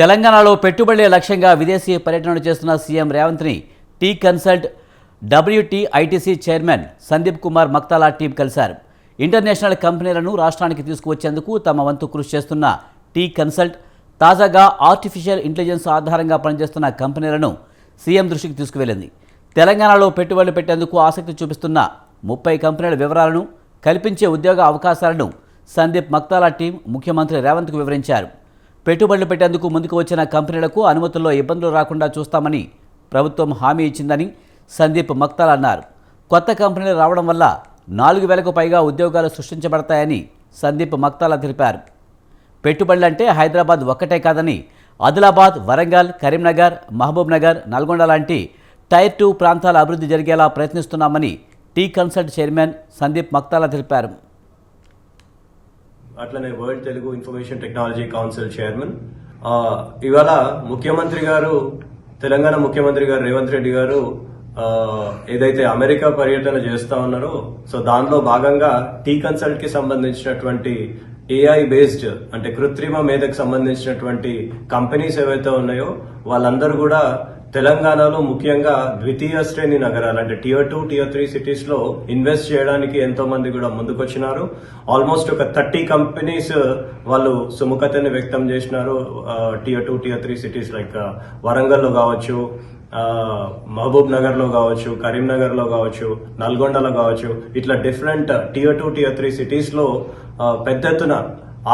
తెలంగాణలో పెట్టుబడులే లక్ష్యంగా విదేశీ పర్యటనలు చేస్తున్న CM రేవంత్ని T consult WT ITC chairman Sandeep Kumar Makthala team కలిశారు. ఇంటర్నేషనల్ కంపెనీలను రాష్ట్రానికి తీసుకువచ్చేందుకు తమ వంతు కృషి చేస్తున్న టీ కన్సల్ట్ తాజాగా ఆర్టిఫిషియల్ ఇంటెలిజెన్స్ ఆధారంగా పనిచేస్తున్న కంపెనీలను సీఎం దృష్టికి తీసుకువెళ్ళింది. తెలంగాణలో పెట్టుబడులు పెట్టేందుకు ఆసక్తి చూపిస్తున్న ముప్పై కంపెనీల వివరాలను కల్పించే ఉద్యోగ అవకాశాలను సందీప్ మక్తాలా టీం ముఖ్యమంత్రి రేవంత్కు వివరించారు. పెట్టుబడులు పెట్టేందుకు ముందుకు వచ్చిన కంపెనీలకు అనుమతుల్లో ఇబ్బందులు రాకుండా చూస్తామని ప్రభుత్వం హామీ ఇచ్చిందని సందీప్ మక్తాల్ అన్నారు. కొత్త కంపెనీలు రావడం వల్ల నాలుగు వేలకు పైగా ఉద్యోగాలు సృష్టించబడతాయని సందీప్ మక్తాలా తెలిపారు. పెట్టుబడులంటే హైదరాబాద్ ఒక్కటే కాదని ఆదిలాబాద్ వరంగల్ కరీంనగర్ మహబూబ్ నగర్ నల్గొండ లాంటి టైర్ టూ ప్రాంతాల అభివృద్ధి జరిగేలా ప్రయత్నిస్తున్నామని T consult chairman Sandeep Makthala తెలిపారు. అట్లనే world Telugu information technology council chairman ఇవాళ ముఖ్యమంత్రి గారు తెలంగాణ ముఖ్యమంత్రి గారు రేవంత్ రెడ్డి గారు ఏదైతే అమెరికా పర్యటన చేస్తా ఉన్నారో సో దానిలో భాగంగా టీ కన్సల్ట్కి సంబంధించినటువంటి ఏఐ బేస్డ్ అంటే కృత్రిమ మేధకు సంబంధించినటువంటి కంపెనీస్ ఏవైతే ఉన్నాయో వాళ్ళందరూ కూడా తెలంగాణలో ముఖ్యంగా ద్వితీయ శ్రేణి నగరాలు అంటే టియర్ టూ టియర్ త్రీ సిటీస్లో ఇన్వెస్ట్ చేయడానికి ఎంతో మంది కూడా ముందుకొచ్చినారు. ఆల్మోస్ట్ ఒక థర్టీ కంపెనీస్ uh, వాళ్ళు సుముఖతని వ్యక్తం చేసినారు. Tier two tier three cities like వరంగల్లో కావచ్చు uh, మహబూబ్ నగర్లో కావచ్చు కరీంనగర్లో కావచ్చు నల్గొండలో కావచ్చు. ఇట్లా different tier two tier three సిటీస్లో uh, పెద్ద ఎత్తున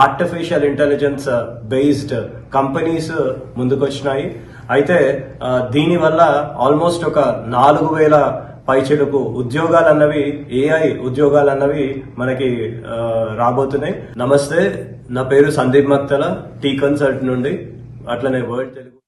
ఆర్టిఫిషియల్ ఇంటెలిజెన్స్ బేస్డ్ కంపెనీస్ ముందుకొచ్చినాయి. అయితే దీనివల్ల ఆల్మోస్ట్ ఒక నాలుగు వేల పైచెలకు ఉద్యోగాలన్నవి ఏఐ ఉద్యోగాలు అన్నవి మనకి రాబోతున్నాయి. నమస్తే నా పేరు సందీప్ మక్తల టీ కన్సల్ట్ నుండి అట్లనే వరల్డ్ తెలుగు